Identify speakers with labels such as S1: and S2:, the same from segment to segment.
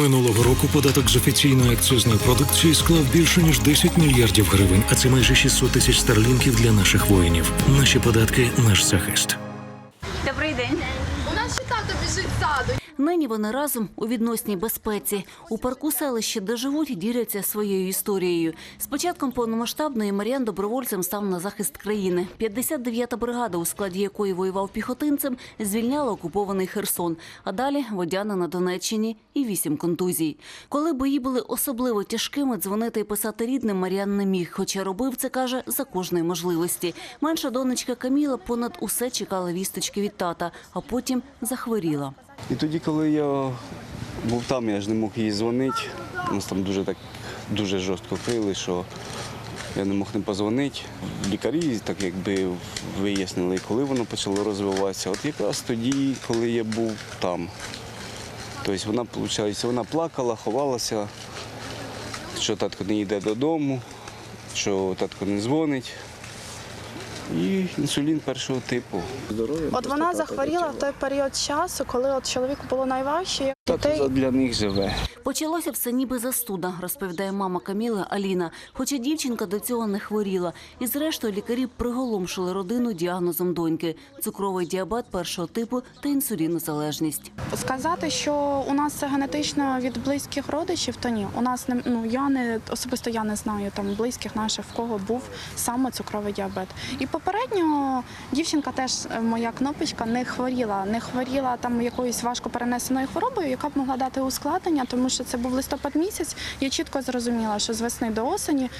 S1: Минулого року податок з офіційної акцизної продукції склав більше ніж 10 мільярдів гривень, а це майже 600 тисяч старлінків для наших воїнів. Наші податки наш захист.
S2: Добрий день.
S3: У нас ще тато біжить ззаду.
S2: Нині вони разом у відносній безпеці. У парку селища, де живуть, діляться своєю історією. З початком повномасштабної Мар'ян добровольцем став на захист країни. 59-та бригада, у складі якої воював піхотинцем, звільняла окупований Херсон. А далі водяна на Донеччині і вісім контузій. Коли бої були особливо тяжкими, дзвонити і писати рідним Мар'ян не міг, хоча робив це, каже, за кожної можливості. Менша донечка Каміла понад усе чекала вісточки від тата, а потім захворіла.
S4: І тоді, коли я був там, я ж не мог їй дзвонити. Нас там дуже так дуже жорстко крили, що я не мог не позвонити. Лікарі так якби вияснили, коли воно почало розвиватися. От якраз тоді, коли я був там. Тобто вона, виходить, вона плакала, ховалася, що татко не йде додому, що татко не дзвонить. І інсулін першого типу. Здоров'я
S3: От вона захворіла в той період часу, коли от чоловіку було найважче.
S4: Так
S3: Дітей
S4: для них живе.
S2: Почалося все ніби застуда, розповідає мама Каміли Аліна. Хоча дівчинка до цього не хворіла. І зрештою лікарі приголомшили родину діагнозом доньки – цукровий діабет першого типу та інсулінозалежність.
S3: сказати, що у нас це генетично від близьких родичів, то ні. У нас не ну я не особисто я не знаю там близьких наших в кого був саме цукровий діабет. І попередньо дівчинка теж е, моя кнопочка не хворіла, не хворіла там якоюсь важко перенесеною хворобою, яка б могла дати ускладнення, тому що це був листопад місяць. Я чітко зрозуміла, що з весни до осені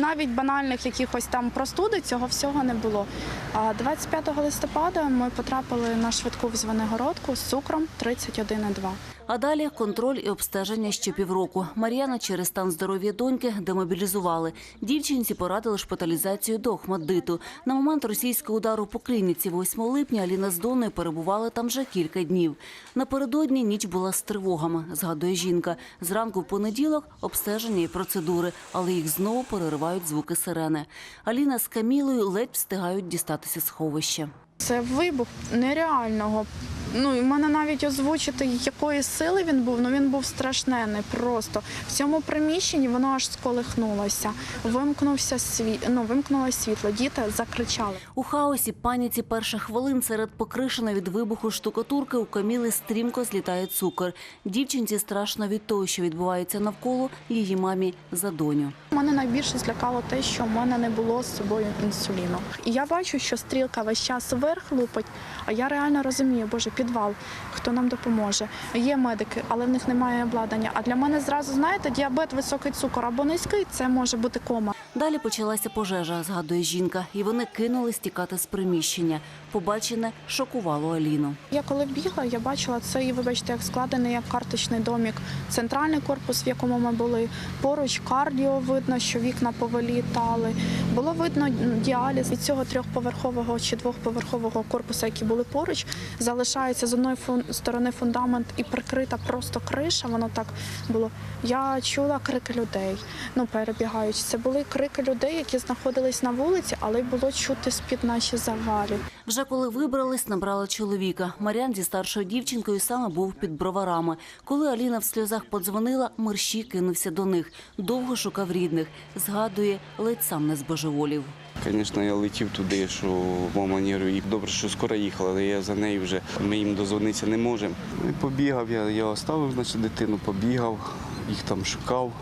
S3: навіть банальних якихось там простуди цього всього не було. А 25 листопада ми потрапили на швидку в Звенигородку з цукром 31,2.
S2: А далі контроль і обстеження ще півроку. Мар'яна через стан здоров'я доньки демобілізували. Дівчинці порадили шпиталізацію до Охмаддиту. На момент російського удару по клініці 8 липня Аліна з Доною перебували там вже кілька днів. Напередодні ніч була з тривогами, згадує жінка. Зранку в понеділок обстеження і процедури, але їх знову переривають звуки сирени. Аліна з Камілою ледь встигають дістатися сховища.
S3: Це вибух нереального. Ну і мене навіть озвучити, якої сили він був. Ну він був страшненний. Просто в цьому приміщенні воно аж сколихнулося. Вимкнувся світ. Ну вимкнулося світло. Діти закричали.
S2: У хаосі паніці перших хвилин серед покришеної від вибуху штукатурки у Каміли стрімко злітає цукор. Дівчинці страшно від того, що відбувається навколо її мамі за доню.
S3: Мене найбільше злякало те, що в мене не було з собою інсуліну. І я бачу, що стрілка весь час вверх лупить, а я реально розумію, боже, підвал, хто нам допоможе. Є медики, але в них немає обладнання. А для мене зразу, знаєте, діабет, високий цукор або низький це може бути кома.
S2: Далі почалася пожежа, згадує жінка, і вони кинулись тікати з приміщення. Побачене шокувало Аліну.
S3: Я коли бігла, я бачила це і вибачте, як складений як карточний домік. Центральний корпус, в якому ми були. Поруч кардіо видно, що вікна повилітали. Було видно діаліз від цього трьохповерхового чи двохповерхового корпусу, які були поруч. Залишається з одної сторони фундамент і прикрита просто криша. Воно так було. Я чула крики людей. Ну перебігаючи, це були крики людей, які знаходились на вулиці, але й було чути з-під наші завалі.
S2: Вже коли вибрались, набрала чоловіка. Мар'ян зі старшою дівчинкою саме був під броварами. Коли Аліна в сльозах подзвонила, мерщій кинувся до них. Довго шукав рідних. Згадує, ледь сам не збожеволів.
S4: Звісно, я летів туди, що мама нервує. І добре, що скоро їхала, але я за нею вже ми їм дозвонитися не можемо. Побігав, я, я оставив значить, дитину, побігав, їх там шукав.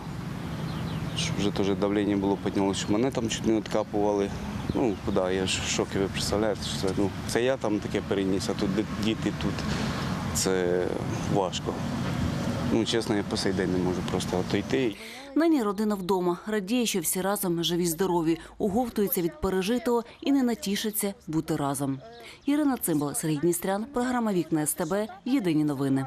S4: Вже теж давлення було піднялося, що мене там чуть не відкапували. Ну, куди, я ж в шокі, ви представляєте, що це, ну, це я там таке переніс, а тут діти тут. Це важко. Ну, чесно, я по сей день не можу просто отойти.
S2: Нині родина вдома. Радіє, що всі разом живі здорові, уговтується від пережитого і не натішиться бути разом. Ірина Цимбал, Сергій Дністрян, програма Вікна СТБ. Єдині новини.